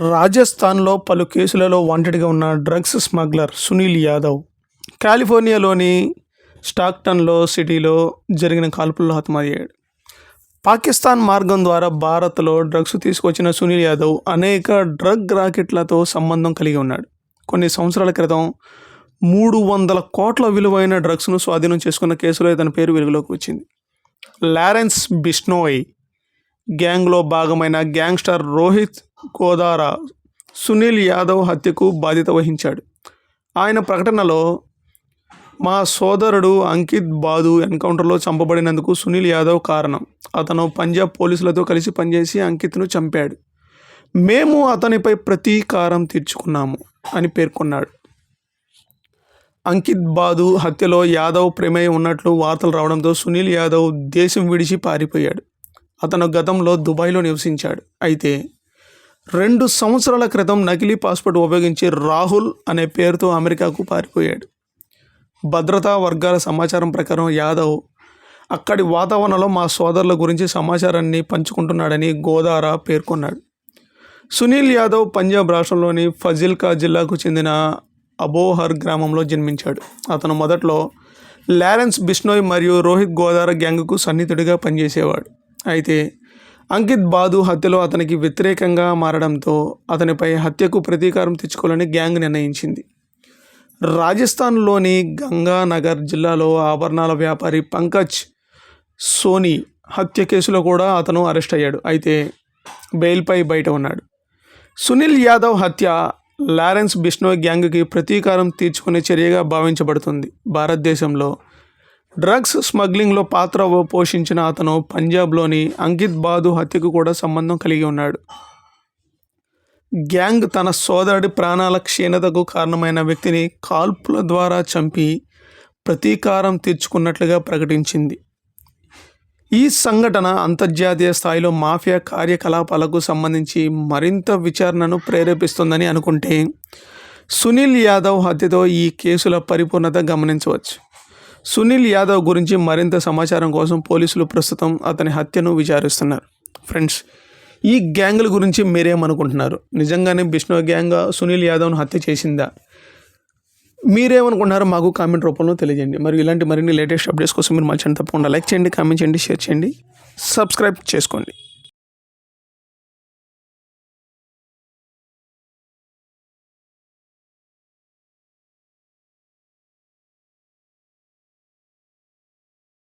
రాజస్థాన్లో పలు కేసులలో వాంటెడ్గా ఉన్న డ్రగ్స్ స్మగ్లర్ సునీల్ యాదవ్. కాలిఫోర్నియాలోని స్టాక్టన్లో సిటీలో జరిగిన కాల్పుల్లో హతమయ్యాడు పాకిస్తాన్ మార్గం ద్వారా భారత్లో డ్రగ్స్ తీసుకొచ్చిన సునీల్ యాదవ్ అనేక డ్రగ్ రాకెట్లతో సంబంధం కలిగి ఉన్నాడు. కొన్ని సంవత్సరాల క్రితం మూడు వందల కోట్ల విలువైన డ్రగ్స్ను స్వాధీనం చేసుకున్న కేసులో ఇతని పేరు వెలుగులోకి వచ్చింది. లారెన్స్ బిష్నోయ్ గ్యాంగ్లో భాగమైన గ్యాంగ్స్టర్ రోహిత్ గోదారా సునీల్ యాదవ్ హత్యకు బాధ్యత వహించాడు. ఆయన ప్రకటనలో మా సోదరుడు అంకిత్ బాదు ఎన్కౌంటర్లో చంపబడినందుకు సునీల్ యాదవ్ కారణం. అతను పంజాబ్ పోలీసులతో కలిసి పనిచేసి అంకిత్ను చంపాడు. మేము అతనిపై ప్రతీకారం తీర్చుకున్నాము అని పేర్కొన్నాడు. అంకిత్ బాదు హత్యలో యాదవ్ ప్రమేయం ఉన్నట్లు వార్తలు రావడంతో సునీల్ యాదవ్ దేశం విడిచి పారిపోయాడు. అతను గతంలో దుబాయ్లో నివసించాడు. అయితే రెండు సంవత్సరాల క్రితం నకిలీ పాస్పోర్ట్ ఉపయోగించి రాహుల్ అనే పేరుతో అమెరికాకు పారిపోయాడు. భద్రతా వర్గాల సమాచారం ప్రకారం యాదవ్ అక్కడి వాతావరణంలో మా సోదరుల గురించి సమాచారాన్ని పంచుకుంటున్నాడని గోదారా పేర్కొన్నాడు. సునీల్ యాదవ్ పంజాబ్ రాష్ట్రంలోని ఫజిల్కా జిల్లాకు చెందిన అబోహర్ గ్రామంలో జన్మించాడు. అతను మొదట్లో లారెన్స్ బిష్నోయ్ మరియు రోహిత్ గోదార గ్యాంగ్కు సన్నిహితుడిగా పనిచేసేవాడు. అయితే అంకిత్ బాదు హత్యలో అతనికి వ్యతిరేకంగా మారడంతో అతనిపై హత్యకు ప్రతీకారం తెచ్చుకోవాలని గ్యాంగ్ నిర్ణయించింది. రాజస్థాన్లోని గంగానగర్ జిల్లాలో ఆభరణాల వ్యాపారి పంకజ్ సోనీ హత్య కేసులో కూడా అతను అరెస్ట్ అయ్యాడు. అయితే బెయిల్పై బయట ఉన్నాడు. సునీల్ యాదవ్ హత్య లారెన్స్ బిష్నోయ్ గ్యాంగ్కి ప్రతీకారం తీర్చుకునే చర్యగా భావించబడుతుంది. భారతదేశంలో డ్రగ్స్ స్మగ్లింగ్లో పాత్ర పోషించిన అతను పంజాబ్లోని అంకిత్ బాదు హత్యకు కూడా సంబంధం కలిగి ఉన్నాడు. గ్యాంగ్ తన సోదరుడి ప్రాణాల క్షీణతకు కారణమైన వ్యక్తిని కాల్పుల ద్వారా చంపి ప్రతీకారం తీర్చుకున్నట్లుగా ప్రకటించింది. ఈ సంఘటన అంతర్జాతీయ స్థాయిలో మాఫియా కార్యకలాపాలకు సంబంధించి మరింత విచారణను ప్రేరేపిస్తుందని అనుకుంటే సునీల్ యాదవ్ హత్యతో ఈ కేసుల పరిపూర్ణత గమనించవచ్చు. సునీల్ యాదవ్ గురించి మరింత సమాచారం కోసం పోలీసులు ప్రస్తుతం అతని హత్యను విచారిస్తున్నారు. ఫ్రెండ్స్ ఈ గ్యాంగుల గురించి మీరేమనుకుంటున్నారు? నిజంగానే బిష్ణు గ్యాంగ్ సునీల్ యాదవ్ను హత్య చేసిందా? మీరేమనుకుంటున్నారో మాకు కామెంట్ రూపంలో తెలియజేయండి. మరియు ఇలాంటి మరిన్ని లేటెస్ట్ అప్డేట్స్ కోసం మీరు మా ఛానల్ తప్పకుండా లైక్ చేయండి కామెంట్ చేయండి షేర్ చేయండి సబ్స్క్రైబ్ చేసుకోండి.